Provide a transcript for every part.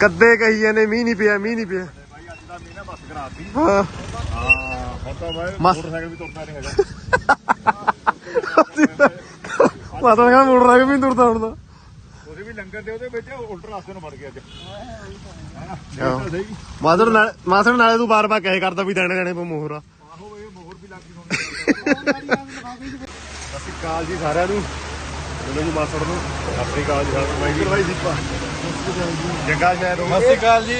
ਕੱਦੇ ਕਹੀ ਜਾਂਦੇ ਮੀਂਹ ਨਹੀਂ ਪਿਆ ਮੀਂਹ ਨਹੀਂ ਪਿਆ। ਭਾਈ ਅੱਜ ਦਾ ਮੀਂਹ ਨਾ ਬੱਸ ਕਰਾਤੀ। ਹਾਂ। ਹਾਂ ਹੁਣ ਤਾਂ ਬਾਈ ਮਸ- ਮੋਟਰਸਾਈਕਲ ਵੀ ਤੁਰਦਾ ਨਹੀਂ ਹੈਗਾ। ਮਾਤਾ ਕਹਿੰਦਾ ਮੁੜ ਵੀ ਤੁਰਦਾ ਹੁਣ ਤਾਂ। ਵੀ ਲੰਗਰ ਦੇ ਉਹਦੇ ਵਿੱਚ ਉਲਟ ਰਸਤੇ ਨੂੰ ਵੜ ਗਿਆ ਅੱਜ। ਮਾਸੜ ਨਾਲ ਮਾਸੜ ਨਾਲੇ ਤੂੰ ਬਾਰ ਬਾਰ ਕਹੇ ਕਰਦਾ ਵੀ ਦੇਣੇ ਦੇਣੇ ਪੇ ਮੋਹਰਾ। ਆਹੋ ਇਹ ਮੋਹਰ ਵੀ ਲੱਗ ਹੁਣ। ਸਤਿ ਸ਼੍ਰੀ ਅਕਾਲ ਜੀ ਸਾਰਿਆਂ ਨੂੰ। ਮਾਸੜ ਨੂੰ। ਸਤਿ ਸ਼੍ਰੀ ਅਕਾਲ ਜੀ ਸਾਰਿਆਂ ਨੂੰ। ਬਾਈ ਜੀ ਬਾਈ ਦੀਪਾ। ਜੱਗਾ ਸ਼ਹਿਰ ਹੋ ਸਤਿ ਸ਼੍ਰੀ ਅਕਾਲ ਜੀ।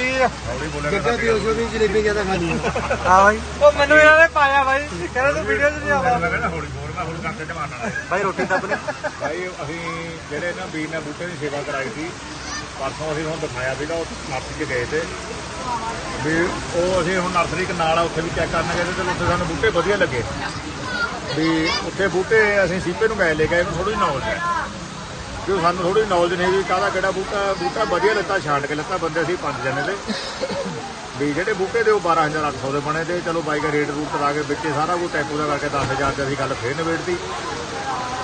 ਹੌਲੀ ਬੋਲਿਆ ਗੱਗਾ ਕਰ ਦੀ ਉਸ ਵੀ ਜਲੇਬੀ ਜ਼ਿਆਦਾ ਖਾਣੀ ਹੈ ਹਾਂ ਬਾਈ। ਉਹ ਮੈਨੂੰ ਇਹਨਾਂ ਨੇ ਪਾਇਆ ਬਾਈ। ਕਹਿੰਦਾ ਤੂੰ ਵੀਡੀਓ 'ਚ ਨਹੀਂ ਆਵਾ ਮੈਂ ਕਹਿੰਦਾ ਹੌਲੀ ਬੋਲ ਮੈਂ ਹੁਣ ਕਰਦੇ ਜਮਾਨਾ ਬਾਈ ਰੋਟੀ ਤਾਂ ਆਪਣੇ। ਭਾਈ ਅਸੀਂ ਜਿਹੜੇ ਨਾ ਵੀਰ ਨੇ ਬੂਟੇ ਦੀ ਸੇਵਾ ਕਰਾਈ ਸੀ ਪਰਸੋਂ ਅਸੀਂ ਹੁਣ ਦਿਖਾਇਆ ਸੀਗਾ ਉਹ ਨਰਸਰੀ 'ਚ ਗਏ ਤੇ। ਵੀ ਉਹ ਅਸੀਂ ਹੁਣ ਨਰਸਰੀ ਇੱਕ ਨਾਲ ਆ ਉੱਥੇ ਵੀ ਚੈੱਕ ਕਰਨ ਗਏ ਤੇ ਚਲੋ ਉੱਥੇ ਸਾਨੂੰ ਬੂਟੇ ਵਧੀਆ ਲੱਗੇ। ਵੀ ਉੱਥੇ ਬੂਟੇ ਅਸੀਂ ਸੀਪੇ ਨੂੰ ਗਏ ਲੈ ਗਏ ਥੋੜੀ ਜਿਹੀ ਨੌਲੇਜ ਹੈ। ਕਿਉਂ ਸਾਨੂੰ ਥੋੜੀ ਨੌਲੇਜ ਨਹੀਂ ਵੀ ਕਾਹਦਾ ਕਿਹੜਾ ਬੂਟਾ ਬੂਟਾ ਵਧੀਆ ਲੱਤਾ ਛਾਂਟ ਕੇ ਲੱਤਾ ਬੰਦੇ ਅਸੀਂ ਪੰਜ ਜਣੇ ਦੇ। ਵੀ ਜਿਹੜੇ ਬੂਟੇ ਦੇ ਉਹ 12800 ਦੇ ਬਣੇ ਤੇ ਚਲੋ ਬਾਈ ਦਾ ਰੇਟ ਰੂਟ ਕਰਾ ਕੇ ਵਿੱਚੇ ਸਾਰਾ ਕੁਝ ਟੈਂਪੂ ਦਾ ਕਰਕੇ 10000 ਤੇ ਅਸੀਂ ਗੱਲ ਫੇਰ ਨਿਬੇੜਤੀ।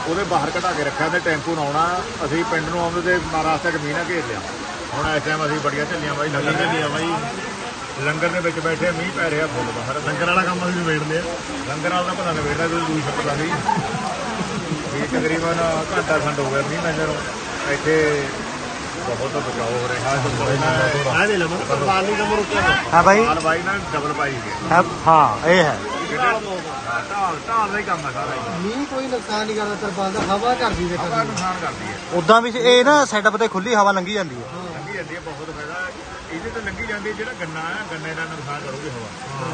ਉਹਦੇ ਬਾਹਰ ਘਟਾ ਕੇ ਰੱਖਿਆ ਤੇ ਟੈਂਪੂ ਨੂੰ ਆਉਣਾ ਅਸੀਂ ਪਿੰਡ ਨੂੰ ਆਉਂਦੇ ਤੇ ਮਹਾਰਾਸ਼ਟਰ ਚ ਮੀਂਹ ਨਾ ਘੇਰ ਲਿਆ। ਹੁਣ ਇਸ ਟਾਈਮ ਅਸੀਂ ਬੜੀਆਂ ਝੱਲੀਆਂ ਬਾਈ ਲੰਗਰ ਝੱਲੀਆਂ ਬਾਈ। ਲੰਗਰ ਦੇ ਵਿੱਚ ਬੈਠੇ ਮੀਂਹ ਪੈ ਰਿਹਾ ਫੁੱਲ ਬਾਹਰ। ਲੰਗਰ ਵਾਲਾ ਕੰਮ ਅਸੀਂ ਨਿਬੇੜਦੇ ਆ। ਲੰਗਰ ਵਾਲਾ ਪਤਾ ਨਿਬੇੜਦਾ ਕੋਈ ਦੂਈ ਪਤਾ ਨਹੀਂ ਇਹ ਤਕਰੀਬਨ ਘੰਟਾ ਖੰਡ ਹੋ ਗਿਆ ਮੀਂਹ ਨਜ਼ਰ ਇੱਥੇ ਬਹੁਤ ਬਚਾਓ ਹੋ ਰਿਹਾ। ਹੈ ਆ ਦੇ ਲਮੋ ਪਰਵਾਲ ਨਹੀਂ ਕਮ ਰੁਕਿਆ ਹਾਂ ਬਾਈ। ਹਾਲ ਬਾਈ ਨਾਲ ਡਬਲ ਪਾਈ ਗਿਆ ਹਾਂ। ਇਹ ਹੈ। ਢਾਲ ਢਾਲ ਦਾ ਹੀ ਕੰਮ ਹੈ ਸਾਰਾ ਹੀ ਮੀਂਹ ਕੋਈ ਨੁਕਸਾਨ ਨਹੀਂ ਕਰਦਾ ਤਰਪਾਲ ਦਾ ਹਵਾ ਕਰਦੀ ਦੇ ਹਵਾ ਨੁਕਸਾਨ ਕਰਦੀ ਹੈ। ਉਦਾਂ ਵੀ ਇਹ ਨਾ ਸੈਟਅਪ ਤੇ ਖੁੱਲੀ ਹਵਾ ਲੰਗੀ ਜਾਂਦੀ ਹੈ। ਲੰਗੀ ਜਾਂਦੀ ਹੈ ਬਹੁਤ ਫਾਇਦਾ। ਇਹਦੇ ਤੋਂ ਲੰਗੀ ਜਾਂਦੀ ਹੈ ਜਿਹੜਾ ਗੰਨਾ ਹੈ ਗੰਨੇ ਦਾ ਨੁਕਸਾਨ ਕਰੂਗੀ ਹਵਾ।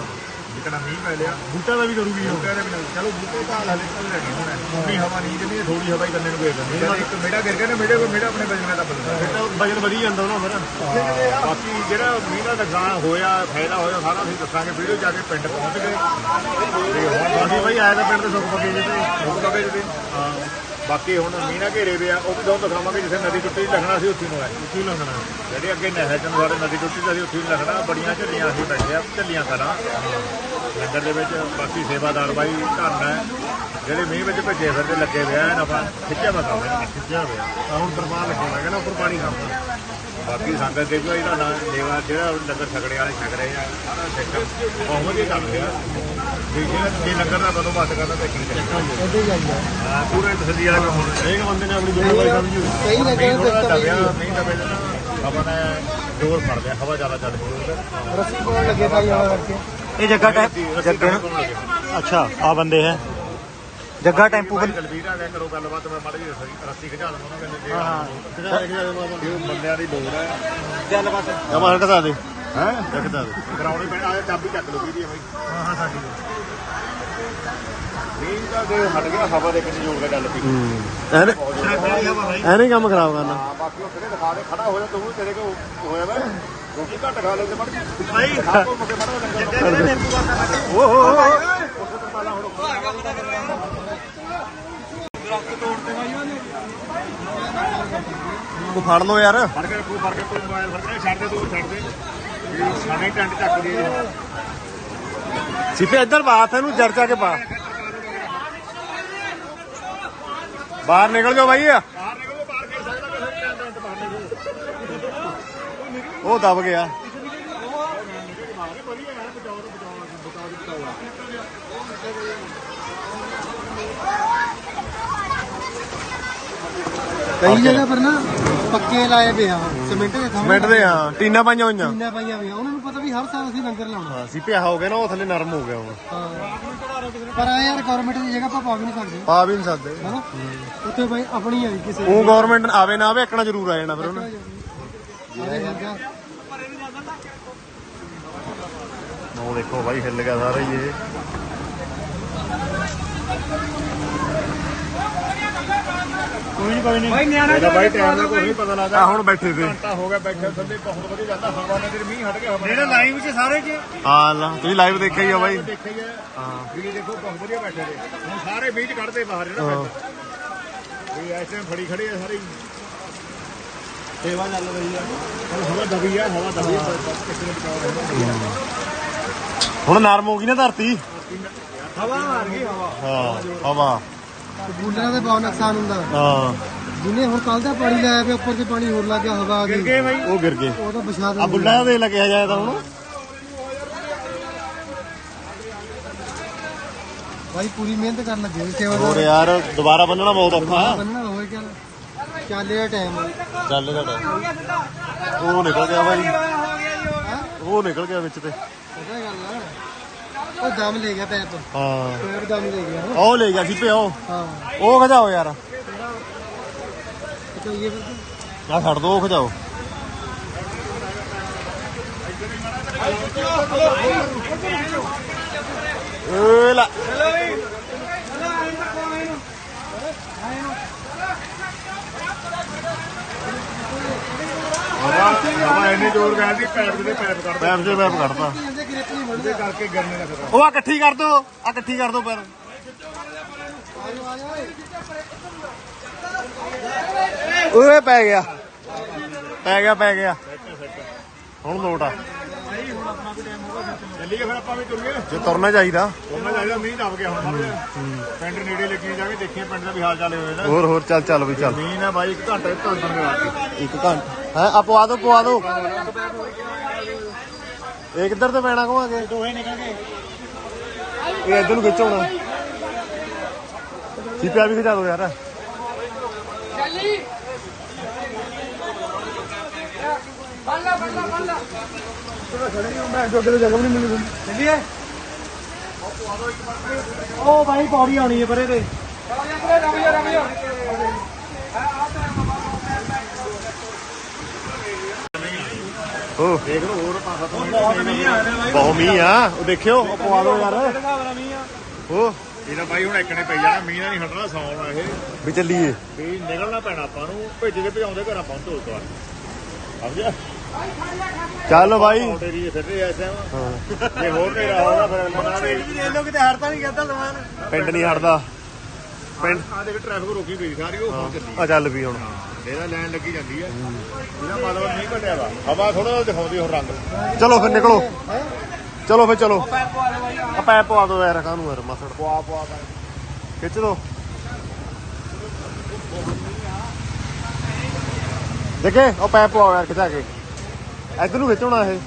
ਜਿਕਣਾ ਮੀਂਹ ਪੈ ਲਿਆ ਬੂਟਾ ਦਾ ਵੀ ਕਰੂਗੀ ਬੂਟੇ ਦੇ ਬਿਨਾਂ। ਚਲੋ ਬੂਟੇ ਤਾਂ ਹਲੇ ਨਿਕਲ ਲੈਣੀ ਹੁਣ। ਉਨੀ ਹਵਾ ਨਹੀਂ ਜਿੰਨੀ ਥੋੜੀ ਹਵਾ ਹੀ ਗੰਨੇ ਨੂੰ ਹੈ ਇੱਕ ਮੇੜਾ ਘੇਰ ਕੇ ਨਾ ਮੇੜੇ ਕੋ ਮੇੜਾ ਆਪਣੇ ਬਜਣੇ ਦਾ ਬਦਲਦਾ ਵਜਨ ਵਧੀ ਜਾਂਦਾ ਨਾ। ਫਿਰ ਬਾਕੀ ਜਿਹੜਾ ਮੀਂਹ ਦਾ ਨੁਕਸਾਨ ਹੋਇਆ ਫਾਇਦਾ ਹੋਇਆ ਸਾਰਾ ਅਸੀਂ ਦੱਸਾਂਗੇ। ਵੀਡੀਓ ਜਾ ਕੇ ਪਿੰਡ ਪਹੁੰਚ ਗਏ। ਤੇ ਅਸੀਂ ਬਾਈ ਆਏ ਤਾਂ ਪਿੰਡ ਦੇ ਸੁੱਕ ਪੱਕੇ ਜੇ ਤੇ। ਮੁੱਕ ਕਵੇ ਜੀ ਹਾਂ। ਬਾਕੀ ਹੁਣ ਮੀਂਹ ਨਾਲ ਘੇਰੇ ਵੇ ਆ ਉਹ ਵੀ ਤੁਹਾਨੂੰ ਦਿਖਾਵਾਂਗੇ ਜਿੱਥੇ ਨਦੀ ਟੁੱਟੀ ਲੱਗਣਾ ਸੀ ਉੱਥੇ ਨੂੰ ਹੈ ਕੀ ਲੱਗਣਾ ਜਿਹੜੇ ਅੱਗੇ ਨਹਿਰ ਚ ਨੂੰ ਸਾਡੇ ਨਦੀ ਟੁੱਟੀ ਅਸੀਂ ਉੱਥੇ ਨੂੰ ਲੱਗਣਾ ਬੜੀਆਂ ਝੱਲੀਆਂ ਅਸੀਂ ਬੈਠੇ ਆ ਝੱਲੀਆਂ ਕਰਾਂ। ਲੰਗਰ ਦੇ ਵਿੱਚ ਬਾਕੀ ਸੇਵਾਦਾਰ ਬਾਈ ਧੰਨ ਹੈ ਜਿਹੜੇ ਮੀਂਹ ਵਿੱਚ ਭੇਜੇ ਫਿਰਦੇ ਲੱਗੇ ਹੋਏ ਆ ਆਪਾਂ ਖਿੱਚਿਆ ਬਤਾ ਖਿੱਚਿਆ ਹੋਇਆ। ਆ ਹੁਣ ਤਰਪਾਲ ਲੱਗਣਾ ਕਹਿੰਦਾ ਉੱਪਰ ਪਾਣੀ ਖਾਂਦਾ ਬਾਕੀ ਸੰਗਤ ਦੇ ਵੀ ਇਹਦਾ ਨਾਂ ਲੇਵਾ ਜਿਹੜਾ ਲੰਗਰ ਛਕੜੇ ਵਾਲੇ ਛਕ ਰਹੇ ਆ ਸਾਰਾ ਸਿਸਟਮ ਬਹੁਤ ਵਧੀਆ ਚੱਲ ਰਿਹਾ ਵੀ ਜਿਹੜਾ ਜੇ ਲੰਗਰ ਦਾ ਬੰਦੋਬਸਤ ਕਰਨਾ ਤਾਂ ਕੀ ਚਾਹੀਦਾ ਪੂਰੇ ਤਸੱਲੀ ਵਾਲਾ ਕੰਮ ਹੋਣਾ ਹਰੇਕ ਬੰਦੇ ਨੇ ਆਪਣੀ ਜ਼ਿੰਮੇਵਾਰੀ ਸਮਝੀ ਹੋਈ ਕਈ ਮੀਂਹ ਲੱਗੇ ਥੋੜਾ ਤੇ ਦਬਿਆ ਮੀਂਹ ਦਬੇ ਤੇ ਨਾ ਹਵਾ ਨੇ ਜ਼ੋਰ ਫੜ ਲਿਆ ਹਵਾ ਜ਼ਿਆਦਾ ਚੱਲ ਪਈ ਰੱਸੀ ਪਾਉਣ ਲੱਗੇ ਭਾਈ ਹਵਾ ਕਰਕੇ। ਇਹ ਜੱਗਾ ਟੈਂਪ ਜੱਗੇ। ਅੱਛਾ ਆ ਬੰਦੇ ਹੈ। ਜੱਗਾ ਟੈਂਪੂ ਵੱਲ- ਆ ਗਿਆ ਕਰੋ ਗੱਲਬਾਤ ਮੈਂ ਮਾੜੀ ਜਿਹੀ ਰੱਸੀ ਖਿਚਾ ਦਵਾਂ ਉਹਨਾਂ ਕਹਿੰਦੇ ਜੇ ਉਹ ਬੰਦਿਆਂ ਦੀ ਲੋੜ ਹੈ। ਚੱਲ ਬਸ। ਜਮਾ ਹਟਦਾ ਦੇ। ਹੈ? ਹਟਦਾ ਦੇ। ਕਰਾਉਣੀ ਪੈਣਾ ਆ ਚਾਬੀ ਚੱਕ ਲਓ ਵੀਦੀ ਬਾਈ। ਹਾਂ ਹਾਂ ਸਾਡੀ ਮੀਂਹ ਦਾ ਜੇ ਹਟ ਗਿਆ ਹਵਾ ਦੇ ਕਿੰਨੀ ਜ਼ੋਰ ਦਾ। ਚੱਲ ਪਈ ਹੂੰ ਐਨੇ ਐਨੇ ਕੰਮ ਖਰਾਬ ਕਰਨਾ। ਹਾਂ ਬਾਕੀ ਉਹ ਕਿਹੜੇ ਦਿਖਾ ਦੇ ਖੜਾ ਹੋ ਜਾ ਤੂੰ ਵੀ ਤੇਰੇ ਕੋ ਹੋਇਆ ਵਾ। ਰੋਟੀ ਘੱਟ ਖਾ ਲੈਂਦੇ ਮੜ ਭਾਈ ਆਪੋ ਮੁਕੇ ਮੜਾ ਲੰਗਰ ਓ ਹੋ ਹੋ ਉਹ ਫੜ ਲੋ ਯਾਰ। ਫੜ ਕੇ ਰੱਖੋ ਫੜ ਕੇ ਕੋਈ ਮੋਬਾਈਲ ਫੜ ਕੇ ਛੱਡ ਦੇ ਤੂੰ ਛੱਡ ਦੇ। ਵੀ ਸਾਡੇ ਟੈਂਟ ਚੱਕ ਦੀ ਸਿੱਪੇ ਇੱਧਰ ਬਾਤ ਇਹਨੂੰ ਜੜ ਚਾ ਕੇ ਪਾ। ਬਾਹਰ ਨਿਕਲ ਜਾਓ ਭਾਈ ਬਾਹਰ ਨਿਕਲੋ ਬਾਹਰ ਕੇ ਸਕਦਾ ਬਾਹਰ ਉਹ ਦਬ ਗਿਆ। ਕਈ ਜਗ੍ਹਾ ਪਰ ਨਾ ਪੱਕੇ ਲਾਏ ਪਏ ਆ ਸਿਮੈਂਟ ਦੇ ਥਾਂ ਮਿੰਟ ਦੇ ਹਾਂ ਟੀਨਾ ਪਾਈਆਂ ਹੋਈਆਂ। ਟੀਨਾਂ ਪਾਈਆਂ ਪਈਆਂ ਉਹਨਾਂ ਨੂੰ ਪਤਾ ਵੀ ਹਰ ਸਾਲ ਅਸੀਂ ਲੰਗਰ ਲਾਉਣਾ। ਹਾਂ ਸਿੱਪੇ ਹੋ ਗਿਆ ਨਾ ਉਹ ਥੱਲੇ ਨਰਮ ਹੋ ਗਿਆ ਹੁਣ। ਹਾਂ। ਪਰ ਆ ਯਾਰ ਗਵਰਨਮੈਂਟ ਦੀ ਜਗ੍ਹਾ ਆਪਾਂ ਪਾ ਵੀ ਨਹੀਂ ਸਕਦੇ। ਪਾ ਵੀ ਨਹੀਂ ਸਕਦੇ। ਹਨਾ? ਉੱਥੇ ਬਾਈ ਆਪਣੀ ਆ ਕਿਸੇ ਉਹ ਗਵਰਨਮੈਂਟ ਆਵੇ ਨਾ ਆਵੇ ਇੱਕਣਾ ਜ਼ਰੂਰ ਆ ਜਾਣਾ ਫਿਰ ਉਹਨੇ। ਆਦੇ ਵਰਗਾ ਉਹ ਦੇਖੋ ਭਾਈ ਹਿੱਲ ਗਿਆ ਸਾਰਾ ਹੀ ਇਹ। ਕੋਈ ਨਹੀਂ ਕੋਈ ਨਹੀਂ ਬਾਈ ਨਿਆਣਾ ਇਹਦਾ ਬਾਈ ਟਾਈਮ ਦਾ ਕੋਈ ਨਹੀਂ ਪਤਾ ਲੱਗਦਾ। ਆ ਹੁਣ ਬੈਠੇ ਤੇ ਘੰਟਾ ਹੋ ਗਿਆ ਬੈਠੇ ਥੱਲੇ ਬਹੁਤ ਵਧੀਆ ਜਾਂਦਾ ਹਵਾ ਨੇ ਤੇਰੇ ਮੀਂਹ ਹਟ ਗਿਆ ਹਵਾ ਜਿਹੜਾ ਲਾਈਵ 'ਚ ਸਾਰੇ 'ਚ। ਹਾਂ ਲਾ ਤੁਸੀਂ ਲਾਈਵ ਦੇਖਿਆ ਹੀ ਆ ਬਾਈ। ਦੇਖਿਆ ਹੀ ਹੈ ਹਾਂ। ਵੀ ਦੇਖੋ ਬਹੁਤ ਵਧੀਆ ਬੈਠੇ ਨੇ। ਹੁਣ ਸਾਰੇ ਮੀਂਹ ਚ ਕੱਢਦੇ ਬਾਹਰ ਜਿਹੜਾ ਬੈਠਾ। ਵੀ ਟਾਈਮ ਫੜੀ ਖੜੇ ਆ ਸਾਰੇ। ਹੀ। ਸੇਵਾ ਚੱਲ ਰਹੀ ਆ। ਹੁਣ ਹਵਾ ਦਬੀ ਆ ਹਵਾ ਦਬੀ ਆ ਇੱਕ ਮਿੰਟ ਬਚਾਓ ਹੁਣ ਨਰਮ ਹੋ ਗਈ ਨਾ ਧਰਤੀ। ਹਵਾ ਮਾਰ ਗਈ ਹਵਾ। ਹਾਂ ਹਵਾ। ਬੂਲਰਾਂ ਦੇ ਬਹੁਤ ਨੁਕਸਾਨ ਹੁੰਦਾ। ਹਾਂ। ਜਿਹਨੇ ਹੁਣ ਕੱਲ ਦਾ ਪਾਣੀ ਲਾਇਆ ਪਿਆ ਉੱਪਰ ਤੇ ਪਾਣੀ ਹੋਰ ਲੱਗ ਗਿਆ ਹਵਾ ਆ ਗਈ। ਬਾਈ। ਉਹ ਗਿਰ ਗਏ। ਉਹ ਤਾਂ ਵਿਛਾ ਆ ਦੇ ਬੁੱਲਾ ਦੇ ਲੱਗਿਆ ਜਾਇਆ ਤਾਂ ਹੁਣ। ਭਾਈ ਪੂਰੀ ਮਿਹਨਤ ਕਰਨ ਲੱਗੇ ਸੇਵਾ ਹੋਰ ਯਾਰ ਦੁਬਾਰਾ ਬੰਨਣਾ ਬਹੁਤ ਔਖਾ। ਬੰਨਣਾ ਹੋਏ ਚੱਲ। ਚੱਲੇ ਦਾ ਟਾਈਮ ਚੱਲ ਇਹਦਾ ਉਹ ਨਿਕਲ ਗਿਆ ਭਾਈ ਉਹ ਨਿਕਲ ਗਿਆ ਵਿੱਚ ਤੇ। ਪਤਾ ਗੱਲ ਆ। ਉਹ ਦਮ ਲੈ ਗਿਆ ਪੈਪ ਹਾਂ। ਪੈਪ ਦਮ ਲੈ ਗਿਆ ਉਹ ਲੈ ਗਿਆ ਸੀ ਪਿਓ ਹਾਂ। ਉਹ ਖਜਾਓ ਯਾਰ। ਫਿਰ। ਆ ਛੱਡ ਦੋ ਉਹ ਖਜਾਓ ਏ ਲੈ। ਹਵਾ ਇੰਨੀ ਜ਼ੋਰ ਗਿਆ ਸੀ ਪੈਪ ਦੇ ਪੈਪ ਕੱਢ ਪੈਪ ਜੇ ਪੈਪ ਕੱਢਤਾ ਇਹਦੇ ਗ੍ਰਿਪ ਨਹੀਂ ਉਹਦੇ ਕਰਕੇ ਗਰਨੇ ਦਾ ਖਤਰਾ ਉਹ ਆ ਇਕੱਠੀ ਕਰ ਦੋ ਆ ਇਕੱਠੀ ਕਰ ਦੋ ਪੈਰ ਓਏ ਪੈ ਗਿਆ। ਪੈ ਗਿਆ ਪੈ ਗਿਆ। ਹੁਣ ਲੋਟ ਆ। ਚੱਲੀਏ ਫਿਰ ਆਪਾਂ ਵੀ ਤੁਰੀਏ। ਜੇ ਤੁਰਨਾ ਚਾਹੀਦਾ। ਉਹਨਾਂ ਚਾਹੀਦਾ ਮੀਂਹ ਦਬ ਗਿਆ ਹੁਣ ਪਿੰਡ ਨੇੜੇ ਲੱਗੀ ਜਾ ਕੇ ਦੇਖੀਏ ਪਿੰਡ ਦਾ ਵੀ ਹਾਲ ਚਾਲ ਨਾ। ਹੋਰ ਹੋਰ ਚੱਲ ਚੱਲ ਵੀ ਚੱਲ। ਮੀਂਹ ਨਾ ਬਾਈ ਇੱਕ ਘੰਟੇ ਧੰਨ ਧੰਨ ਰਾਤੀ ਇੱਕ ਘੰਟਾ। ਹੈ ਆ ਪਵਾ ਦੋ ਪਵਾ ਦੋ। ਇਹ ਕਿੱਧਰ ਤੇ ਪੈਣਾ ਘੁਮਾ ਦੋਹੇ ਨਿਕਲ ਗਏ। ਇਹ ਇੱਧਰ ਨੂੰ ਖਿੱਚ ਹੋਣਾ। ਸੀਪੀਆ ਵੀ ਖਿਚਾ ਦੋ ਯਾਰ। ਚੱਲੀਏ? ਉਹ ਭਾਈ ਪੌੜੀ ਆਉਣੀ ਹੈ ਪਰੇ ਤੇ। ਓ ਦੇਖ ਲਓ ਹੋਰ ਪੰਜ ਸੱਤ ਮਿੰਟ ਬਹੁਤ ਮੀਂਹ ਆ ਉਹ ਦੇਖਿਓ ਉਹ ਪਵਾ ਦੋ ਯਾਰ। ਉਹ ਇਹਦਾ ਬਾਈ ਹੁਣ ਇੱਕਣੇ ਪਈ ਜਾਣਾ ਮੀਂਹ ਨਾਲ ਨਹੀਂ ਹਟਣਾ ਸੌਣ ਆ ਇਹ ਵੀ ਚੱਲੀਏ। ਵੀ ਨਿਕਲਣਾ ਪੈਣਾ ਆਪਾਂ ਨੂੰ ਭੇਜਦੇ ਭਜਾਉਂਦੇ ਘਰਾਂ ਪਹੁੰਚੋ ਇੱਕ ਵਾਰ ਸਮਝਿਆ? ਚੱਲ ਭਾਈ ਆਉਂਦੇ ਰਹੀ ਫਿਰ ਰਹੇ ਐਸੇ ਜੇ ਹੋਰ ਨਹੀਂ ਰਹਾ ਫਿਰ ਮਨਾ ਦੇ ਇਹ ਲੋਕ ਤੇ ਹੜਤਾ ਨਹੀਂ ਕਰਦਾ ਸਮਾਨ ਪਿੰਡ ਨਹੀਂ ਹਟਦਾ ਪਿੰਡ ਆ ਦੇਖ ਟ੍ਰੈਫਿਕ ਰੋਕੀ ਪਈ ਸਾਰੀ ਉਹ ਹੁਣ ਚੱਲੀ ਆ। ਚੱਲ ਵੀ ਹੁਣ। ਇਹਦਾ ਲਾਈਨ ਲੱਗੀ ਜਾਂਦੀ ਆ। ਇਹਦਾ ਮਤਲਬ ਨਹੀਂ ਘਟਿਆ ਵਾ। ਹਵਾ ਥੋੜਾ ਦਿਖਾਉਂਦੀ ਹੋਰ ਰੰਗ। ਚਲੋ ਫਿਰ ਨਿਕਲੋ। ਚਲੋ ਫਿਰ ਚਲੋ। ਆ ਪੈਪ ਪਵਾ ਦੋ ਯਾਰ ਕਾਹਨੂੰ ਯਾਰ ਮਸੜ। ਪਵਾ ਪਵਾ ਖਿੱਚ ਦੋ ਦੇਖੇ ਉਹ ਪੈਪ ਪਵਾਓ ਯਾਰ ਖਿਚਾ ਕੇ। ਇੱਧਰ ਨੂੰ ਖਿੱਚਣਾ ਇਹ।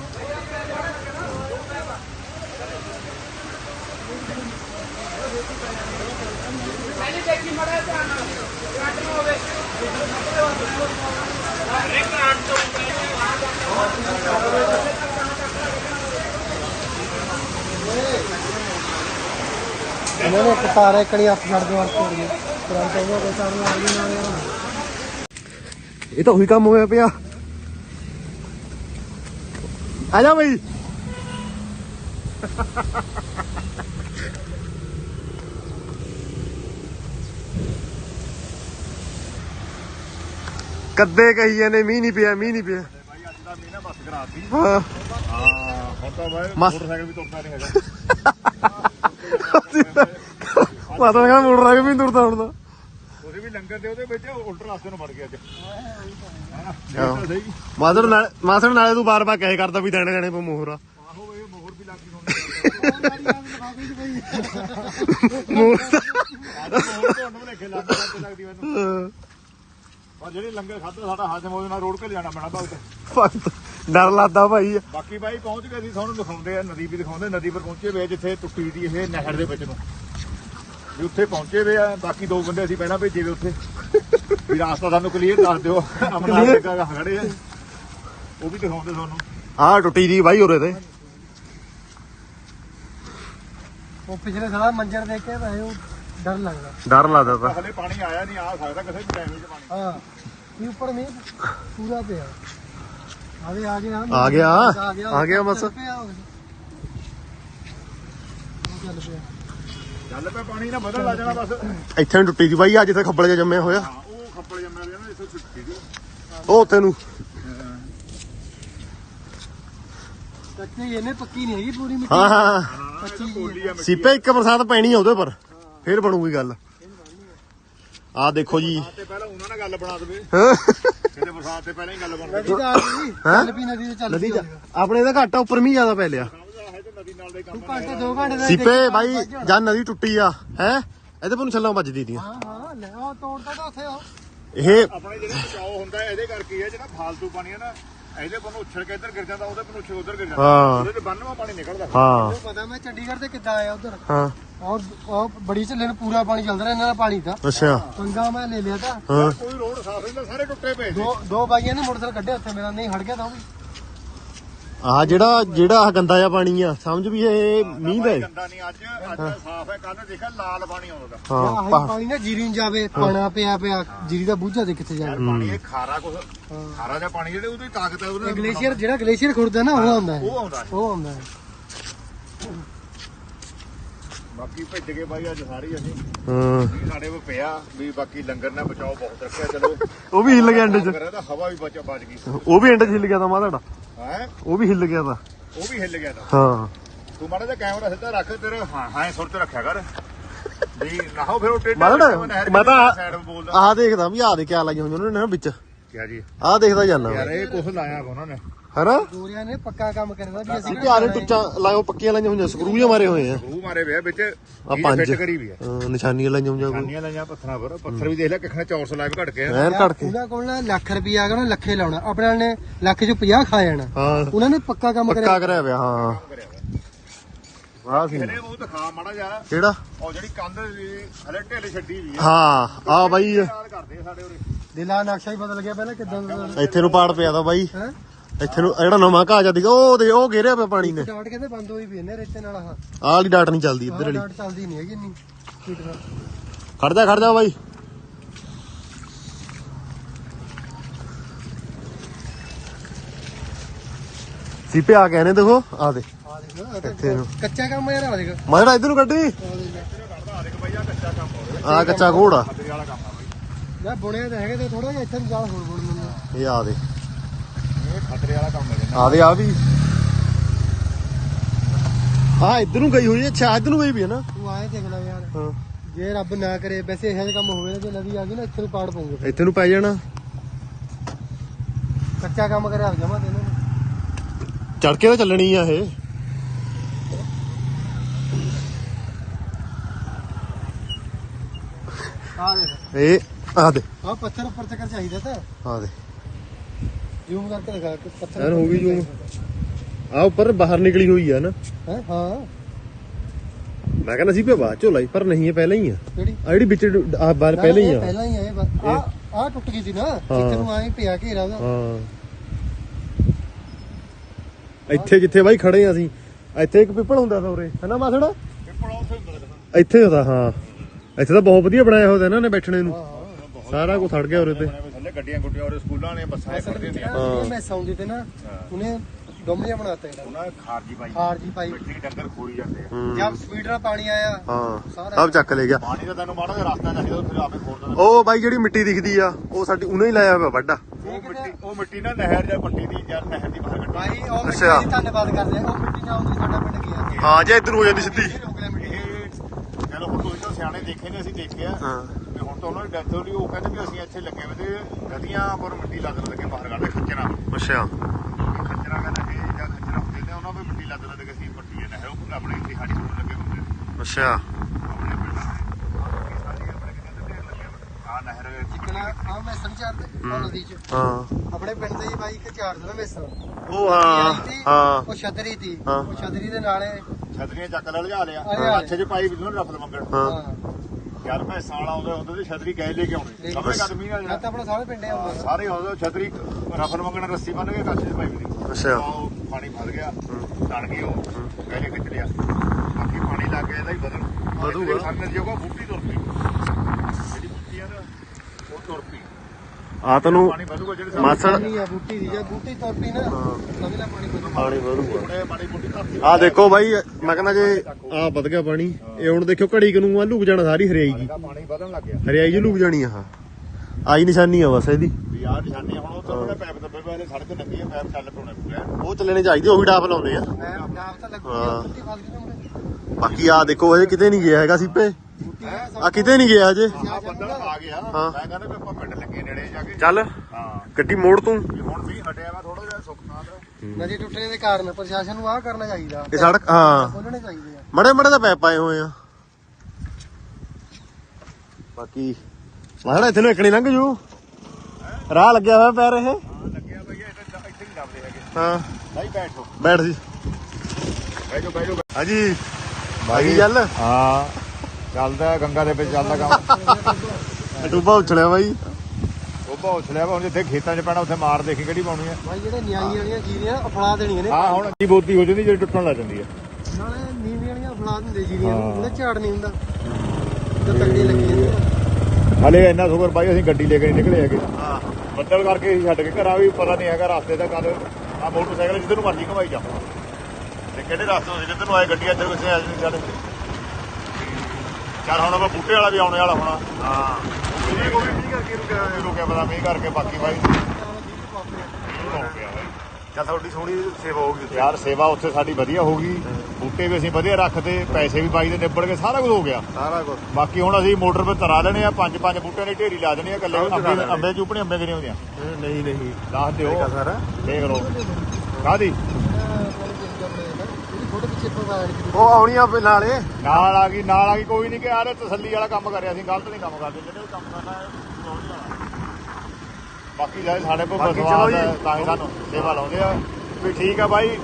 ਇਹਨਾਂ ਨੇ ਇੱਕ ਤਾਰਾ ਇਕਣੀ ਹੱਥ ਛੱਡ ਦੋ ਹੱਥ ਤੋੜ ਗਏ ਤੁਰੰਤ ਉਹ ਕੋਈ ਸਾਨੂੰ ਆ ਗਈ ਨਾਲ ਯਾਰ ਇਹ ਤਾਂ ਉਹੀ ਕੰਮ ਹੋਇਆ ਪਿਆ। ਆ ਜਾ ਬਈ ਕੱਦੇ ਕਹੀ ਜਾਂਦੇ ਮੀਂਹ ਨਹੀਂ ਪਿਆ ਮੀਂਹ ਨਹੀਂ ਪਿਆ। ਭਾਈ ਅੱਜ ਦਾ ਮੀਂਹ ਨਾ ਬੱਸ ਕਰਾਤੀ ਹਾਂ। ਹਾਂ ਹੁਣ ਤਾਂ ਮਸ- ਮੋਟਰਸਾਈਕਲ ਵੀ ਤੁਰਦਾ ਨਹੀਂ ਹੈਗਾ। ਪਤਾ ਨਹੀਂ ਮੁੜ ਰਿਹਾ ਕਿ ਵੀ ਤੁਰਦਾ ਹੁਣ ਤਾਂ। ਵੀ ਲੰਗਰ ਦੇ ਉਹਦੇ ਵਿੱਚ ਉਲਟ ਰਸਤੇ ਨੂੰ ਵੜ ਗਏ ਅੱਜ। ਹਾਂ ਆਹੋ। ਤਾਂ ਸਹੀ। ਮਾਸੜ ਨਾਲ ਮਾਸੜ ਨਾਲੇ ਤੂੰ ਬਾਰ ਬਾਰ ਕਹੇ ਕਰਦਾ ਵੀ ਦੇਣੇ ਦੇਣੇ ਪਾ ਮੋਹਰ। ਆਹੋ ਇਹ ਮੋਹਰ ਵੀ ਲੱਗੀ ਹੁਣ। ਮੋਹਰ ਲਿਖੇ ਲੱਗਦੀ ਮੈਨੂੰ ਪਰ ਜਿਹੜੇ ਲੰਗਰ ਖਾਧਾ ਸਾਡਾ ਹਾਜ਼ਮ ਹੋ ਜਾਣਾ ਰੋਡ ਤੇ ਜਾਣਾ ਪੈਣਾ ਭਗਤ ਭਗਤ ਡਰ ਲੱਗਦਾ ਭਾਈ। ਬਾਕੀ ਬਾਈ ਪਹੁੰਚ ਗਏ ਸੀ ਤੁਹਾਨੂੰ ਦਿਖਾਉਂਦੇ ਆ ਨਦੀ ਵੀ ਦਿਖਾਉਂਦੇ ਨਦੀ ਪਰ ਪਹੁੰਚੇ ਵੇ ਜਿੱਥੇ ਟੁੱਟੀ ਦੀ ਇਹ ਨਹਿਰ ਦੇ ਵਿੱਚ ਨੂੰ। ਵੀ ਉੱਥੇ ਪਹੁੰਚੇ ਵੇ ਆ ਬਾਕੀ ਦੋ ਬੰਦੇ ਅਸੀਂ ਪਹਿਲਾਂ ਭੇਜੇ ਵੇ ਉੱਥੇ। ਵੀ ਰਾਸਤਾ ਸਾਨੂੰ ਕਲੀਅਰ ਦੱਸ ਦਿਓ ਅਮਨਾਥ Clear? ਜਗ੍ਹਾ ਖੜੇ ਆ। ਉਹ ਵੀ ਦਿਖਾਉਂਦੇ ਤੁਹਾਨੂੰ। ਆਹ ਟੁੱਟੀ ਦੀ ਬਾਈ ਉਰੇ ਤੇ। ਉਹ ਪਿਛਲੇ ਸਾਲ ਮੰਜਰ ਦੇਖ ਕੇ ਤਾਂ ਉਹ ਡਰ ਲੱਗਦਾ। ਡਰ ਲੱਗਦਾ ਤਾਂ। ਹਲੇ ਪਾਣੀ ਆਇਆ ਨਹੀਂ ਆ ਸਕਦਾ ਕਿਸੇ ਵੀ ਟਾਈਮ ਵਿੱਚ ਪਾਣੀ। ਹਾਂ ਇਹ ਉੱਪਰ ਮੀਂਹ ਪੂਰਾ ਪਿਆ। ਆਵੇ ਆ ਗਿਆ ਆ ਗਿਆ। ਆ ਗਿਆ। ਬਸ। ਚੱਲ ਪਿਆ। ਉਹ। ਉਹ ਚੱਲ ਪਿਆ ਚੱਲ ਪਿਆ ਪਾਣੀ ਨਾ ਬਦਲ ਲੱਗ ਜਾਣਾ ਬਸ। ਇੱਥੇ ਨੀ ਟੁੱਟੀ ਦੀ ਬਾਈ ਅੱਜ ਇੱਥੇ ਖੱਬਲ ਜਿਹਾ ਜੰਮਿਆ ਹੋਇਆ। ਹਾਂ ਉਹ ਖੱਪੜ ਜੰਮਿਆ ਪਿਆ ਨਾ ਇੱਥੇ ਛੁੱਟੀ ਦੀ ਉਹ ਉੱਥੇ ਨੂੰ। ਕੱਚੀ ਇਹਨੇ ਪੱਕੀ ਨਹੀਂ ਹੈਗੀ ਪੂਰੀ ਮਿੱਟੀ। ਹਾਂ ਹਾਂ ਤਾਂ ਸੀਪੇ ਇੱਕ ਬਰਸਾਤ ਪੈਣੀ ਆ ਉਹਦੇ ਪਰ ਫੇਰ ਬਣੂਗੀ ਗੱਲ। ਆ ਦੇਖੋ ਜੀ। ਤੇ ਪਹਿਲਾਂ ਉਹਨਾਂ ਨਾਲ ਗੱਲ ਬਣਾ ਦੇਵੇ। ਹਾਂ। ਕਿਤੇ ਬਰਸਾਤ ਤੇ ਪਹਿਲਾਂ ਹੀ ਗੱਲ ਬਣ ਨਦੀ ਤਾਂ ਆ ਗਈ। ਚੱਲ ਨਦੀ ਤੇ ਚੱਲ ਨਦੀ ਪਈ ਚ ਆਪਣੇ ਦਾ ਘਾਟਾ ਉੱਪਰ ਮੀਂਹ ਜ਼ਿਆਦਾ ਪੈ ਲਿਆ। ਤੇ ਨਦੀ ਨਾਲ ਦੇ ਕੰਮ ਤੂੰ ਘੰਟੇ ਦੋ ਘੰਟੇ ਦਾ ਸੀਪੇ ਬਾਈ ਜਾਂ ਨਦੀ ਟੁੱਟੀ ਆ ਹੈ? ਇਹਦੇ ਪਰ ਨੂੰ ਛੱਲਾਂ ਵੱਜਦੀ ਦੀਆਂ ਹਾਂ ਹਾਂ ਲੈ ਉਹ ਤੋੜਦਾ ਤਾਂ ਉੱਥੇ ਉਹ ਇਹ ਆਪਣੇ ਜਿਹੜੇ ਬਚਾਓ ਹੁੰਦਾ ਹੈ, ਇਹਦੇ ਕਰਕੇ ਹੀ ਹੈ ਜਿਹੜਾ ਫਾਲਤੂ ਪਾਣੀ ਹੈ ਨਾ ਇਹਦੇ ਕੋਲੋਂ ਉੱਛਲ ਕੇ ਇੱਧਰ ਗਿਰ ਜਾਂਦਾ ਉਹਦੇ ਕੋਲੋਂ ਉੱਛਲ ਉੱਧਰ ਗਿਰ ਜਾਂਦਾ। ਹਾਂ। ਉਹਦੇ ਤੇ ਬੰਨਵਾ ਪਾਣੀ ਨਿਕਲਦਾ। ਹਾਂ। ਉਹ ਪਤਾ ਮੈਂ ਚੰਡੀਗੜ੍ਹ ਤੇ ਕਿੱਦਾਂ ਆਇਆ ਉਧਰ? ਹਾਂ। ਔਰ ਉਹ ਬੜੀ ਝੱਲੇ ਨੂੰ ਪੂਰਾ ਪਾਣੀ ਚੱਲਦਾ ਰਿਹਾ ਇਹਨਾਂ ਦਾ ਪਾਣੀ ਤਾਂ ਅੱਛਾ। ਪੰਗਾ ਮੈਂ ਲੈ ਲਿਆ ਤਾਂ। ਹਾਂ। ਕੋਈ ਰੋਡ ਸਾਫ਼ ਨਹੀਂ ਸਾਰੇ ਟੁੱਟੇ ਪਏ। ਦੋ ਦੋ ਬਾਈਆਂ ਨੇ ਮੋਟਰਸਾਈਕਲ ਕੱਢਿਆ ਉੱਥੇ ਮੇਰਾ ਨਹੀਂ ਹਟ ਗਿਆ ਤਾਂ ਉਹ ਵੀ। ਆ ਜਿਹੜਾ ਜਿਹੜਾ ਆਹ ਗੰਦਾ ਜਿਹਾ ਪਾਣੀ ਆ ਸਮਝ ਵੀ ਇਹ ਮੀਂਹ ਦਾ ਹੈ। ਗੰਦਾ ਨਹੀਂ ਅੱਜ ਅੱਜ ਸਾਫ਼ ਹੈ ਕੱਲ ਦੇਖਿਆ ਲਾਲ ਪਾਣੀ ਆਉਂਦਾ। ਹਾਂ ਪਾ- ਪਾਣੀ ਨਾ ਜੀਰੀ ਨੂੰ ਜਾਵੇ ਪਾਣਾ ਪਿਆ ਪਿਆ ਜੀਰੀ ਦਾ ਬੂਝਾ ਦੇ ਕਿੱਥੇ ਜਾਵੇ। ਪਾਣੀ ਇਹ ਖਾਰਾ ਕੁਝ ਖਾਰਾ ਜਿਹਾ ਪਾਣੀ ਜਿਹੜੇ ਉਹਦੀ ਤਾਕਤ ਹੈ ਉਹਦੇ ਗਲੇਸ਼ੀਅਰ ਜਿਹੜਾ ਗਲੇਸ਼ੀਅਰ ਖੁਰਦਾ ਨਾ ਉਹ ਆਉਂਦਾ ਹੈ। ਉਹ ਆਉਂਦਾ ਹੈ। ਉਹ ਆਉਂਦਾ ਹੈ। ਬਾਕੀ ਭਿੱਜ ਗਏ ਬਾਈ ਅੱਜ ਸਾਰੀ ਅਸੀਂ। ਹਾਂ। ਵੀ ਸਾਡੇ ਕੋਲ ਪਿਆ ਵੀ ਬਾਕੀ ਲੰਗਰ ਨੇ ਬਚਾਓ ਬਹੁਤ ਰੱਖਿਆ ਚਲੋ। ਉਹ ਵੀ ਹਿੱਲ ਗਿਆ ਐਂਡ 'ਚ। ਕਰਿਆ ਤਾਂ ਹਵਾ ਵੀ ਬਚ ਬਚ ਗਈ। ਉਹ ਵੀ ਐਂਡ 'ਚ ਹਿੱਲ ਗਿਆ ਤਾਂ ਮਾ ਤੁਹਾਡਾ ਹੈ? ਉਹ ਵੀ ਹਿੱਲ ਗਿਆ ਤਾਂ ਉਹ ਵੀ ਹਿੱਲ ਗਿਆ ਤਾਂ। ਹਾਂ। ਤੂੰ ਮਾੜਾ ਜਿਹਾ ਕੈਮਰਾ ਸਿੱਧਾ ਰੱਖ ਤੇਰੇ। ਹਾਂ ਹਾਂ ਸੁਰ ਤੇ ਰੱਖਿਆ ਕਰ। ਵੀ ਨਾ ਹੋ ਫਿਰ ਉਹ ਨਹਿਰ ਮੈਂ ਤਾਂ ਆਹ ਦੇਖਦਾ ਵੀ ਆਹ ਦੇ ਕਿਆ ਲਾਈਆਂ ਹੋਈਆਂ ਉਹਨਾਂ ਨੇ ਨਾ ਵਿੱਚ। ਕਿਆ ਜੀ? ਆਹ ਦੇਖਦਾ ਜਾਨਾ ਯਾਰ ਇਹ ਕੁਝ ਲਾਇਆ ਉਹਨਾਂ ਨੇ। ਹਨਾ? ਗੋਰਿਆਂ ਨੇ ਪੱਕਾ ਕੰਮ ਕਰਦਾ ਵੀ ਅਸੀਂ ਸਿੱਧੇ ਆਰੇ ਟੁੱਚਾਂ ਲਾਇਓ ਪੱਕੀਆਂ ਲਾਈਆਂ ਹੋਈਆਂ ਸਕਰੂ ਜਿਹੇ ਮਾਰੇ ਹੋਏ ਆ। ਗਰੂ ਮਾਰੇ ਵੇ ਵਿੱਚ ਆ ਇਹ ਪੰਜ। ਫਿੱਟ ਕਰੀ ਵੀ ਹੈ ਹਾਂ, ਨਿਸ਼ਾਨੀਆਂ ਲਾਈਆਂ ਹੋਈਆਂ ਕੋਈ। ਨਿਸ਼ਾਨੀਆਂ ਲਾਈਆਂ ਪੱਥਰਾਂ ਪਰ ਪੱਥਰ ਵੀ ਦੇਖ ਲੈ ਕਿਖਣੇ ਚੌਰ ਸਲਾਬ ਘਟ ਕੇ ਐਨ ਘੜ ਕੇ। ਉਹਨਾਂ ਕੋਲ ਨਾ ਲੱਖ ਰੁਪਿਆ ਆ ਗਿਆ ਉਹਨਾਂ ਲੱਖੇ ਲਾਉਣਾ। ਆਪਣੇ ਵਾਲੇ ਨੇ ਲੱਖ ਚੋਂ 50 ਖਾ ਜਾਣਾ। ਹਾਂ। ਉਹਨਾਂ ਨੇ ਪੱਕਾ ਕੰਮ ਪੱਕਾ ਕਰਿਆ। ਕਰਿਆ ਪਿਆ ਹਾਂ। ਆਹ ਸੀ ਇਹਨੇ ਉਹ ਦਿਖਾ ਮਾੜਾ ਜਿਹਾ। ਕਿਹੜਾ? ਉਹ ਜਿਹੜੀ ਕੰਧ ਵੀ ਹਲੇ ਢੇਲੇ ਛੱਡੀ ਵੀ ਹੈ ਹਾਂ ਆ ਬਾਈ। ਆ ਦਿਲਾ ਨਕਸ਼ਾ ਹੀ ਬਦਲ ਗਿਆ ਪਹਿਲਾਂ ਕਿਦਾਂ ਇੱਥੇ ਨੂੰ ਪਾੜ ਪਿਆ ਤਾਂ ਬਾਈ। ਹੈ? ਇੱਥੇ ਨੂੰ ਆਹ ਜਿਹੜਾ ਨਵਾਂ ਘਾਹ ਜਾ ਦਿਖਾ ਉਹ ਦੇ ਉਹ ਘੇਰਿਆ ਪਿਆ ਪਾਣੀ ਨੇ। ਸਟਾਰਟ ਕਹਿੰਦੇ ਬੰਦ ਹੋਈ ਪਈ ਨੇ ਰੇਤੇ ਨਾਲ ਆਹ। ਆਹ ਵਾਲੀ ਡਾਟ ਨਹੀਂ ਚੱਲਦੀ ਇੱਧਰ ਆਹ ਵਾਲੀ। ਡਾਟ ਚੱਲਦੀ ਨਹੀਂ ਹੈਗੀ ਇੰਨੀ। ਸਪੀਡ ਨਾਲ। ਖੜ ਜਾ ਖੜ ਜਾ ਬਾਈ। ਸੀਪੇ ਆ ਗਏ ਨੇ ਦੇਖੋ। ਆ ਦੇ ਆ ਦੇਖ ਆਹ ਤਾਂ ਇੱਥੇ ਨੂੰ। ਕੱਚਾ ਕੰਮ ਯਾਰ ਆ ਦੇਖ। ਮੈਂ ਜਿਹੜਾ ਇੱਧਰ ਨੂੰ ਕੱਢੀ। ਆਹ ਦੇਖ। ਕਰਦਾ ਆ ਦੇਖ ਬਈ ਆ ਕੱਚਾ ਕੰਮ ਹੋ ਰਿਹਾ ਆ ਕੱਚਾ ਘੋੜਾ। ਖਤਰੇ ਵਾਲਾ ਕੰਮ ਆ ਬਈ। ਯਾਰ ਬੁਣਿਆ ਤਾਂ ਹੈਗਾ ਤੇ ਥੋੜਾ ਜਿਹਾ ਇੱਥੇ ਨੂੰ ਜਾਲ ਹੋਰ ਬੁਣ ਇਹ ਆ ਦੇ ਖਤਰੇ ਵਾਲਾ ਕੰਮ ਹੈ ਆ ਦੇ ਆ ਵੀ। ਆ ਇੱਧਰ ਨੂੰ ਗਈ ਹੋਈ ਹੈ ਅੱਛਾ ਇੱਧਰ ਨੂੰ ਗਈ ਵੀ ਹੈ ਨਾ? ਤੂੰ ਆਏ ਦੇਖ ਲੈ ਯਾਰ। ਹਾਂ। ਜੇ ਰੱਬ ਨਾ ਕਰੇ ਵੈਸੇ ਇਹੋ ਜਿਹਾ ਕੰਮ ਹੋਵੇ ਨਾ ਜੇ ਨਦੀ ਆ ਗਈ ਨਾ ਇੱਥੇ ਨੂੰ ਪਾੜ ਪਊਗਾ ਇੱਥੇ ਨੂੰ ਪੈ ਜਾਣਾ। ਕੱਚਾ ਕੰਮ ਕਰਿਆ ਜਮਾ ਤੇ ਇਹਨਾਂ ਨੇ। ਚੜ ਕੇ ਤਾਂ ਚੱਲਣੀ ਆ ਇਹ। ਆ ਦੇਖ। ਇਹ ਆ ਦੇ। ਆ ਪੱਥਰ ਉੱਪਰ ਚੱਕਰ ਚਾਹੀਦਾ ਤਾਂ। ਆ ਦੇ। ਜ਼ੂਮ ਕਰਕੇ ਦਿਖਾ ਕਿ ਪੱਥਰ ਹੋ ਗਈ। ਆ ਉੱਪਰ ਬਾਹਰ ਨਿਕਲੀ ਹੋਈ ਆ ਨਾ। ਹੈ? ਹਾਂ। ਮੈਂ ਕਹਿੰਦਾ ਸੀ ਪਿਆ ਬਾਅਦ ਚੋਂ ਲਾਈ ਪਰ ਨਹੀਂ ਇਹ ਪਹਿਲਾਂ ਹੀ ਆ। ਕਿਹੜੀ? ਆ ਜਿਹੜੀ ਵਿੱਚ ਆ ਬਾਹਰ ਪਹਿਲਾਂ ਹੀ ਇਹ ਆ। ਪਹਿਲਾਂ ਹੀ ਆ ਆ ਟੁੱਟ ਗਈ ਸੀ ਨਾ। ਇੱਥੇ ਨੂੰ ਆਏ ਪਿਆ ਘੇਰਾ ਉਹਦਾ। ਹਾਂ। ਇੱਥੇ ਜਿੱਥੇ ਬਾਈ ਖੜੇ ਆ ਅਸੀਂ ਇੱਥੇ ਇੱਕ ਪਿੱਪਲ ਹੁੰਦਾ ਉਰੇ। ਹਨਾ ਮਾਸੜਾ? ਪਿੱਪਲ ਉੱਥੇ ਹੁੰਦਾ ਇੱਥੇ ਹੁੰਦਾ ਹਾਂ। ਇੱਥੇ ਤਾਂ ਬਹੁਤ ਵਧੀਆ ਬਣਾਇਆ ਹੋਇਆ ਇਹਨਾਂ ਨੇ ਬੈਠਣੇ ਨੂੰ। ਹਾਂ ਸਾਰਾ ਕੁਝ ਖੜ ਗਿਆ ਉਰੇ ਤੇ। ਥੱਲੇ ਗੱਡੀਆਂ ਗੁੱਡੀਆਂ ਔਰ ਸਕੂਲਾਂ ਵਾਲੀਆਂ ਬੱਸਾਂ ਇਹ ਵਿੱਚ ਹੁੰਦੀਆਂ ਨਾ ਮੈਂ ਸੌਂਦੀ ਤੇ ਨਾ ਉਹਨੇ ਡੋਮੀਆਂ ਬਣਾਤਾ ਉਹਨਾਂ ਨੇ ਖਾਰਜੀ ਪਾਈ। ਖਾਰਜੀ ਪਾਈ। ਮਿੱਟੀ ਡੰਗਰ ਖੋਰੀ ਜਾਂਦੇ ਆ। ਜਦ ਸਪੀਡ ਨਾਲ ਪਾਣੀ ਆਇਆ ਹਾਂ। ਸਭ ਚੱਕ ਲੈ ਗਿਆ। ਪਾਣੀ ਦਾ ਤੈਨੂੰ ਮਾੜਾ ਜਿਹਾ ਰਸਤਾ ਚਾਹੀਦਾ ਫਿਰ ਆਪੇ ਖੋਰ ਦਿੰਦਾ ਉਹ ਬਾਈ ਜਿਹੜੀ ਮਿੱਟੀ ਦਿਖਦੀ ਆ ਉਹ ਸਾਡੀ ਉਹਨੇ ਹੀ ਲਾਇਆ ਹੋਇਆ ਵੱਡਾ। ਉਹ ਮਿੱਟੀ ਉਹ ਮਿੱਟੀ ਨਾ ਨਹਿਰ ਜਾਂ ਪੱਟੀ ਦੀ ਜਾਂ ਨਹਿਰ ਦੀ ਬਾਹਰ ਕੱਢੀ। ਭਾਈ ਉਹ ਮਿੱਟੀ ਅੱਛਾ। ਦੀ ਧੰਨਵਾਦ ਕਰਦੇ ਆ। ਉਹ ਮਿੱਟੀ ਨਾਲ ਆਉਂਦੀ ਸਾਡਾ ਪਿੰਡ ਗਿਆ। ਸੀ ਹਾਂ ਜੇ ਇੱਧਰ ਹੋ ਜਾਂਦੀ ਸਿੱਧੀ। ਚਲੋ ਹੁਣ ਤੁਸੀਂ ਤਾਂ ਸਿਆਣੇ ਦੇਖੇ ਨੇ ਅਸੀਂ ਦੇਖਿਆ ਹਾਂ। ਉਹਨਾਂ ਦੀ ਡੈਥ ਹੋ ਗਈ ਉਹ ਕਹਿੰਦੇ ਵੀ ਅਸੀਂ ਇੱਥੇ ਲੱਗੇ ਹੋਏ ਤੇ ਨਦੀਆਂ ਪਰ ਮਿੱਟੀ ਲੱਗ ਲੱਗੇ ਬਾਹਰ ਕੱਢਦੇ ਖੱਚਰਾਂ ਅੱਛਾ। ਖੱਚਰਾਂ ਕਹਿੰਦੇ ਇਹ ਜਾਂ ਖੱਚਰਾਂ ਹੁੰਦੇ ਨੇ ਉਹਨਾਂ 'ਤੇ ਮਿੱਟੀ ਲੱਗ ਲੱਗ ਕੇ ਅਸੀਂ ਪੱਟੀ ਹੈ ਨਹਿਰ ਉਹ ਆਪਣੇ ਇੱਥੇ ਸਾਡੀ ਕੋਲ ਲੱਗੇ ਹੁੰਦੇ। ਨੇ ਅੱਛਾ ਆਪਣੇ ਪਿੰਡਾਂ ਦੇ ਦੇ ਬਾਈ ਇੱਕ ਚਾਰ ਦਿਨ ਮੇਸਣ ਉਹ ਹਾਂ ਹਾਂ। ਉਹ ਛਤਰੀ ਹਾਂ। ਉਹ ਛਤਰੀ ਦੇ ਨਾਲੇ ਛਤਰੀਆਂ ਚੱਕ ਲੈ ਲਿਆ ਲਿਆ। ਚ ਪਾਈ ਵੀ ਰਫਲ ਮੰਗਣ। ਹਾਂ। ਯਾਰ ਮੈਂ ਸਾਲ ਆਉਂਦੇ ਹੁੰਦੇ ਤੇ ਛਤਰੀ ਗਏ ਲੈ ਕੇ ਆਉਣੇ ਸਭੇ ਕਦਮੀ ਨਾਲ ਮੈਂ ਤਾਂ ਆਪਣਾ ਸਾਰੇ ਪਿੰਡੇ ਆਉਂਦਾ। ਸਾਰੇ ਆਉਂਦੇ ਛਤਰੀ ਰਫਲ ਮੰਗਣ ਰੱਸੀ ਬੰਨ ਕੇ ਕੱਛ ਪਾਈ ਵੀ ਅੱਛਾ। ਉਹ ਪਾਣੀ ਫਸ ਗਿਆ ਤਣ ਗਈ ਉਹ ਗਏ ਖਿੱਚ ਲਿਆ। ਬਾਕੀ ਪਾਣੀ ਲੱਗ ਗਿਆ ਇਹਦਾ ਹੀ ਬਦਲ। ਵਧੂਗਾ। ਸਾਹਮਣੇ ਜਗ੍ਹਾ ਬੂਟੀ ਤੁਰ ਪਈ ਜਿਹੜੀ ਬੂਟੀ ਆ ਨਾ ਉਹ ਤੁਰ ਪਈ ਆ ਤੈਨੂੰ ਪਾਣੀ ਵਧੂਗਾ ਜਿਹੜੇ ਮਾਸੜ ਆ ਬੂਟੀ ਦੀ ਜੇ ਬੂਟੀ ਤੁਰ ਪਈ ਨਾ ਸਮਝ ਲੈ ਪਾਣੀ ਵਧੂ ਪਾਣੀ ਵਧੂਗਾ। ਆ ਦੇਖੋ ਬਾਈ ਮੈਂ ਕਹਿੰਦਾ ਜੇ ਆ ਵੱਧ ਗਿਆ ਪਾਣੀ ਇਹ ਹੁਣ ਦੇਖਿਓ ਘੜੀ ਕੁ ਨੂੰ ਆ ਲੁਕ ਜਾਣਾ ਸਾਰੀ ਹਰਿਆਈ ਜੀ ਪਾਣੀ ਵਧਣ ਲੱਗ ਗਿਆ। ਹਰਿਆਈ ਜੀ ਲੁਕ ਜਾਣੀ ਆ ਆਈ ਨਿਸ਼ਾਨੀ ਆ ਬਸ ਇਹਦੀ। ਵੀ ਨਿਸ਼ਾਨੀ ਹੁਣ ਉਹ ਤੋਂ ਪੈਪ ਦੱਬੇ ਪਏ ਨੇ ਸੜਕ ਨੰਗੀ ਆ ਪੈਪ ਚੱਲ ਪਾਉਣੇ ਪੂਰੇ। ਉਹ ਚੱਲਣੇ ਚਾਹੀਦੇ ਉਹੀ ਡਾਪ ਲਾਉਂਦੇ ਆ। ਤਾਂ ਬਾਕੀ ਆ ਦੇਖੋ ਇਹ ਕਿਤੇ ਨਹੀਂ ਗਿਆ ਹੈਗਾ ਸੀਪੇ। ਆ ਕਿਤੇ ਨਹੀਂ ਗਿਆ ਅਜੇ ਆ ਬੰਦਾ ਆ ਗਿਆ। ਹਾਂ। ਮੈਂ ਕਹਿੰਦਾ ਵੀ ਆਪਾਂ ਪਿੰਡ ਲੱਗੇ ਨੇੜੇ ਜਾ ਕੇ। ਚੱਲ ਹਾਂ। ਗੱਡੀ ਮੋੜ ਤੂੰ। ਹੁਣ ਵੀ ਹਟਿਆ ਵਾ ਥੋੜਾ ਜਿਹਾ ਸੁੱਖ ਨਾਲ। ਨਦੀ ਟੁੱਟਣੇ ਦੇ ਕਾਰਨ ਪ੍ਰਸ਼ਾਸਨ ਨੂੰ ਆਹ ਕਰਨਾ ਚਾਹੀਦਾ। ਇਹ ਸੜਕ ਹਾਂ। ਖੋਲਣੇ ਚਾਹੀਦੇ ਆ। ਮੜੇ ਮੜੇ ਤਾਂ ਪੈਪ ਆਏ ਹੋਏ ਆ। ਬਾਕੀ ਮਾੜਾ ਇੱਥੇ ਨੂੰ ਇੱਕ ਨਹੀਂ ਲੰਘ ਜੂ। ਰਾਹ ਲੱਗਿਆ ਹੋਇਆ ਪੈਰ ਇਹ। ਹਾਂ ਲੱਗਿਆ ਬਈ ਇੱਥੇ ਇੱਥੇ ਨਹੀਂ ਲੱਭਦੇ ਹੈਗੇ। ਹਾਂ। ਭਾਈ ਬੈਠੋ। ਬੈਠ ਜੀ। ਬੈਠੋ ਬੈਠੋ ਹਾਂਜੀ। ਭਾਈ ਚੱਲ। ਹਾਂ ਚੱਲਦਾ ਗੰਗਾ ਦੇ ਵਿੱਚ ਚੱਲਦਾ ਕੰਮ। ਡੂਬਾ ਉਛਲਿਆ ਬਾਈ। ਉਹ ਬਹੁਤ ਲਿਆ ਵਾ ਹੁਣ ਜਿੱਥੇ ਖੇਤਾਂ 'ਚ ਪੈਣਾ ਉੱਥੇ ਮਾਰ ਦੇਖੀ ਕਿਹੜੀ ਪਾਉਣੀ ਹੈ। ਭਾਈ ਜਿਹੜੇ ਨਿਆਈ ਵਾਲੀਆਂ ਜੀਰੀਆਂ ਅਫਲਾ ਦੇਣੀਆਂ ਨੇ। ਹਾਂ ਹੁਣ ਕੀ ਬੋਤੀ ਹੋ ਜਾਂਦੀ ਜਿਹੜੀ ਟੁੱਟਣ ਲੱਗ ਜਾਂਦੀ ਹੈ। ਨਾਲੇ ਨੀਵੀਂ ਵਾਲੀਆਂ ਅਫਲਾ ਦਿੰਦੇ ਜੀਰੀਆਂ ਨੂੰ। ਉਹਦਾ ਝਾੜ ਨਹੀਂ ਹੁੰਦਾ। ਤੇ ਤਕੜੀ ਲੱਗੀ ਜਾਂਦੀ ਆ। ਹਲੇ ਇੰਨਾ ਸ਼ੁਕਰ ਬਾਈ ਅਸੀਂ ਗੱਡੀ ਲੈ ਕੇ ਨਹੀਂ ਨਿਕਲੇ ਹੈਗੇ। ਹਾਂ। ਬੱਦਲ ਕਰਕੇ ਛੱਡ ਕੇ ਘਰਾਂ ਵੀ ਪਤਾ ਨਹੀਂ ਹੈਗਾ ਰਸਤੇ ਦਾ ਕਦ ਆ ਮੋਟਰਸਾਈਕਲ ਜਿੱਧਰ ਨੂੰ ਮਰਜ਼ੀ ਘਮਾਈ ਜਾ ਤੇ ਕਿਹੜੇ ਰਸਤੇ ਤੋਂ ਜਿੱਧਰ ਨੂੰ ਆਏ ਗੱਡੀ ਇੱਧਰ ਕਿਸੇ ਆ ਨਹੀਂ ਸਾਡੇ ਚੱਲ ਹੁਣ ਆਪਾਂ ਬੂਟੇ ਵਾਲਾ ਵੀ ਆਉਣੇ ਵਾਲਾ ਹੋਣਾ। ਹਾਂ। ਇਹ ਕੋਈ ਨਹੀਂ ਕਰਕੇ ਰੁਕਿਆ ਰੁਕਿਆ ਪਤਾ ਮੀਂਹ ਕਰਕੇ ਬਾਕੀ ਬਾਈ। ਹੋ ਚੱਲ ਤੁਹਾਡੀ ਸੋਹਣੀ ਸੇਵਾ ਹੋਊਗੀ ਉੱਥੇ। ਯਾਰ ਸੇਵਾ ਉੱਥੇ ਸਾਡੀ ਵਧੀਆ ਹੋ ਗਈ ਬੂਟੇ ਵੀ ਅਸੀਂ ਵਧੀਆ ਰੱਖਦੇ ਪੈਸੇ ਵੀ ਬਾਈ ਦੇ ਨਿਬੜ ਕੇ ਸਾਰਾ ਕੁਝ ਹੋ ਗਿਆ। ਸਾਰਾ ਕੁਝ। ਬਾਕੀ ਹੁਣ ਅਸੀਂ ਮੋਟਰ 'ਤੇ ਤਰਾ ਲੈਣੇ ਆ ਪੰਜ ਪੰਜ ਬੂਟਿਆਂ ਦੀ ਢੇਰੀ ਲਾ ਦੇਣੀ ਆ ਇਕੱਲੇ। ਅੰਬੇ। ਅੰਬੇ ਚੂਪਣੇ ਅੰਬੇ ਕਿਹਨੇ ਹੁੰਦੀਆਂ? ਨਹੀਂ ਨਹੀਂ। ਦੱਸ ਦਿਓ। ਦੇਖ ਲਓ। ਕਾਦੀ ਇਹਦੀ ਫੋਟੋ ਪਿੱਛੇ ਪਵਾ ਕੇ ਉਹ ਆਉਣੀਆਂ ਪੇ ਨਾਲੇ। ਨਾਲ ਆ ਗਈ ਨਾਲ ਆ ਗਈ ਕੋਈ ਨਹੀਂ ਕਿ ਯਾਰ ਇਹ ਤਸੱਲੀ ਵਾਲਾ ਕੰਮ ਕਰਿਆ ਸੀ ਗਲਤ ਨਹੀਂ ਕੰਮ ਕਰਦੇ ਜਿਹੜੇ ਵੀ ਕੰਮ ਕਰਨਾ ਹੈ। ਬਾਕੀ ਜਾਏ ਸਾਡੇ ਕੋਲ ਬਾਕੀ ਚਲੋ ਜੀ। ਤਾਂ ਹੀ ਸਾਨੂੰ ਸੇਵਾ ਲਾਉਂਦੇ ਆ। ਵੀ ਠੀਕ ਆ ਬਾਈ।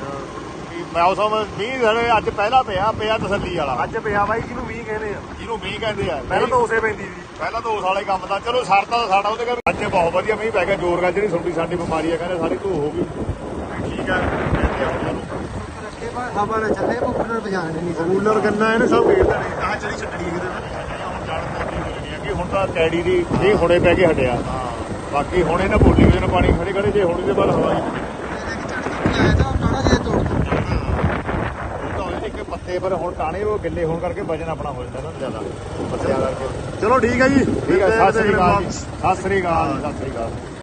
ਮੌਸਮ ਮੀਂਹ ਸਾਡੇ ਅੱਜ ਪਹਿਲਾ ਪਿਆ ਪਿਆ ਤਸੱਲੀ ਵਾਲਾ। ਅੱਜ ਪਿਆ ਬਾਈ ਜਿਹਨੂੰ ਮੀਂਹ ਕਹਿੰਦੇ ਆ। ਜਿਹਨੂੰ ਮੀਂਹ ਕਹਿੰਦੇ ਆ। ਪਹਿਲਾਂ ਤਾਂ ਉਸੇ ਪੈਂਦੀ ਸੀ। ਪਹਿਲਾਂ ਤਾਂ ਉਸ ਵਾਲੇ ਕੰਮ ਦਾ। ਚਲੋ ਸਰਤਾ ਤਾਂ ਸਾਡਾ ਉਹਦੇ ਕਰ ਅੱਜ ਬਹੁਤ ਵਧੀਆ ਮੀਂਹ ਪੈ ਗਿਆ ਜ਼ੋਰ ਨਾਲ ਜਿਹੜੀ ਤੁਹਾਡੀ ਸਾਡੀ ਬਿਮਾਰੀ ਆ ਕਹਿੰਦੇ ਸਾਰੀ ਧੂ ਹੋ ਗਈ। ਵੀ ਠੀਕ ਆ ਕਹਿੰਦੇ ਆ ਹੁਣ ਚਲੋ। ਰੱਖੇ ਬਾਅਦ ਹਵਾ ਨਾਲ ਚੱਲੇ ਭੁੱਖ ਨਾਲ ਪਛਾਣ ਨਹੀਂ ਕੂਲਰ ਗੰਨਾ ਇਹਨੇ ਸਭ ਵੇਚਦਾ ਨਹੀਂ ਤਾਂ ਚਲੀ ਛੱਡਣੀ ਕਿਤੇ ਹੁਣ ਜਾਣ ਪੌਂਦੀ ਹੋ ਜਾਣੀ ਆ ਕਿ ਹੁਣ ਤਾਂ ਕੈੜੀ ਦੀ ਇਹ ਹੁਣੇ ਪੈ ਕੇ ਹਟਿਆ। ਬਾਕੀ ਹੁਣ ਇਹਨਾਂ ਬੋਲੀ ਵਿੱਚ ਨੂੰ ਪਾਣੀ ਖੜੇ ਖੜੇ ਜੇ ਹੁਣ ਦੇ ਬਾਅਦ ਹਵਾ ਹੀ ਆਇਆ ਤਾਂ ਕਾੜਾ ਜੇ ਤੋੜ ਦਿੱਤਾ। ਉਹ ਤਾਂ ਉਹਦੇ ਇੱਕ ਪੱਤੇ ਪਰ ਹੁਣ ਟਾਣੇ ਉਹ ਗਿੱਲੇ ਹੋਣ ਕਰਕੇ ਵਜਨ ਆਪਣਾ ਹੋ ਜਾਂਦਾ ਨਾ ਜ਼ਿਆਦਾ। ਪੱਤਿਆਂ ਕਰਕੇ। ਚਲੋ ਠੀਕ ਹੈ ਜੀ। ਠੀਕ ਹੈ ਸਤਿ ਸ੍ਰੀ ਅਕਾਲ ਸਤਿ ਸ੍ਰੀ ਅਕਾਲ ਸਤਿ ਸ੍ਰੀ ਅਕਾਲ।